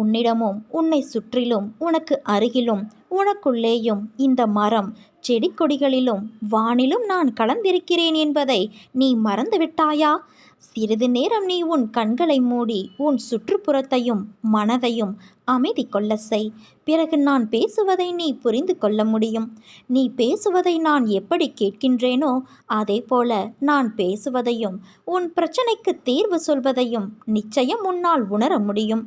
உன்னிடமும் உன்னை சுற்றிலும் உனக்கு அருகிலும் உனக்குள்ளேயும் இந்த மரம் செடி கொடிகளிலும் வானிலும் நான் கலந்திருக்கிறேன் என்பதை நீ மறந்துவிட்டாயா? சிறிது நேரம் நீ உன் கண்களை மூடி உன் சுற்றுப்புறத்தையும் மனதையும் அமைதி கொள்ள செய். பிறகு நான் பேசுவதை நீ புரிந்து கொள்ள முடியும். நீ பேசுவதை நான் எப்படி கேட்கின்றேனோ அதே போல நான் பேசுவதையும் உன் பிரச்சனைக்கு தீர்வு சொல்வதையும் நிச்சயம் உன்னால் உணர முடியும்.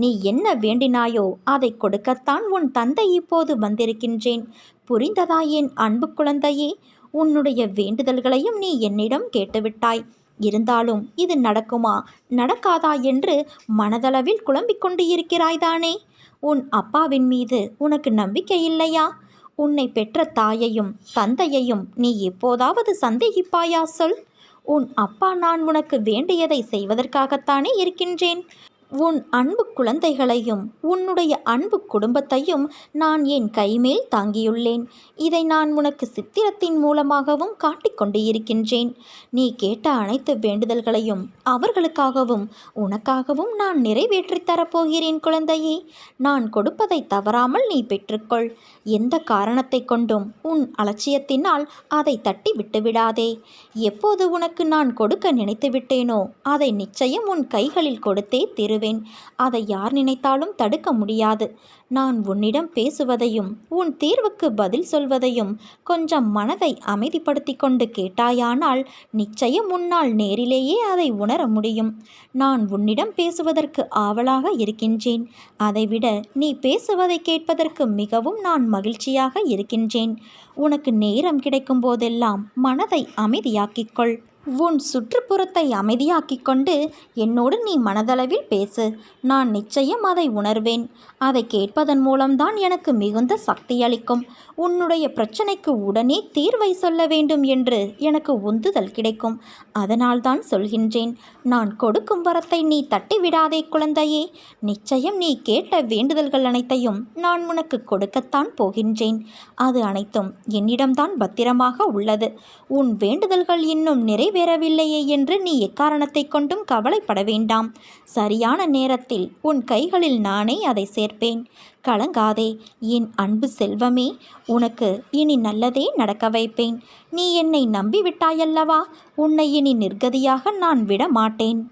நீ என்ன வேண்டினாயோ அதை கொடுக்கத்தான் உன் தந்தை இப்போது வந்திருக்கின்றேன். புரிந்ததா என் அன்பு குழந்தையே? உன்னுடைய வேண்டுதல்களையும் நீ என்னிடம் கேட்டுவிட்டாய். இருந்தாலும் இது நடக்குமா? நடக்காதா என்று மனதளவில் குழம்பிக் கொண்டு இருக்கிறாய்தானே உன் அப்பாவின் மீது உனக்கு நம்பிக்கை இல்லையா? உன்னை பெற்ற தாயையும் தந்தையையும் நீ எப்போதாவது சந்தேகிப்பாயா சொல்? உன் அப்பா நான் உனக்கு வேண்டியதை செய்வதற்காகத்தானே இருக்கின்றேன். உன் அன்பு குழந்தைகளையும் உன்னுடைய அன்பு குடும்பத்தையும் நான் என் கைமேல் தாங்கியுள்ளேன். இதை நான் உனக்கு சித்திரத்தின் மூலமாகவும் காட்டிக்கொண்டு இருக்கின்றேன் நீ கேட்ட அனைத்து வேண்டுதல்களையும் அவர்களுக்காகவும் உனக்காகவும் நான் நிறைவேற்றித் தரப்போகிறேன் குழந்தையே. நான் கொடுப்பதை தவறாமல் நீ பெற்றுக்கொள். எந்த காரணத்தை கொண்டும் உன் அலட்சியத்தினால் அதை தட்டி விட்டுவிடாதே. எப்போது உனக்கு நான் கொடுக்க நினைத்து விட்டேனோ அதை நிச்சயம் உன் கைகளில் கொடுத்தே திரு விடுவேன் அதை யார் நினைத்தாலும் தடுக்க முடியாது. நான் உன்னிடம் பேசுவதையும் உன் தீர்வுக்கு பதில் சொல்வதையும் கொஞ்சம் மனதை அமைதிப்படுத்தி கொண்டு கேட்டாயானால் நிச்சயம் உன்னால் நேரிலேயே அதை உணர முடியும். நான் உன்னிடம் பேசுவதற்கு ஆவலாக இருக்கின்றேன். அதைவிட நீ பேசுவதை கேட்பதற்கு மிகவும் நான் மகிழ்ச்சியாக இருக்கின்றேன். உனக்கு நேரம் கிடைக்கும் போதெல்லாம் மனதை அமைதியாக்கிக்கொள் உன் சுற்றுப்புறத்தை அமைதியாக்கிக் கொண்டு என்னோடு நீ மனதளவில் பேசு. நான் நிச்சயம் அதை உணர்வேன். அதை கேட்பதன் மூலம்தான் எனக்கு மிகுந்த சக்தி அளிக்கும். உன்னுடைய பிரச்சனைக்கு உடனே தீர்வை சொல்ல வேண்டும் என்று எனக்கு உந்துதல் கிடைக்கும். அதனால்தான் சொல்கின்றேன். நான் கொடுக்கும் வரத்தை நீ தட்டிவிடாதே குழந்தையே. நிச்சயம் நீ கேட்ட வேண்டுதல்கள் அனைத்தையும் நான் உனக்கு கொடுக்கத்தான் போகின்றேன். அது அனைத்தும் என்னிடம்தான் பத்திரமாக உள்ளது. உன் வேண்டுதல்கள் இன்னும் நிறைவேறவில்லையே என்று நீ எக்காரணத்தை கொண்டும் கவலைப்பட வேண்டாம். சரியான நேரத்தில் உன் கைகளில் நானே அதை சேர்ப்பேன். கலங்காதே. என் அன்பு செல்வமே உனக்கு இனி நல்லதே நடக்க வைப்பேன். நீ என்னை நம்பிவிட்டாயல்லவா? உன்னை இனி நிர்கதியாக நான் விட மாட்டேன்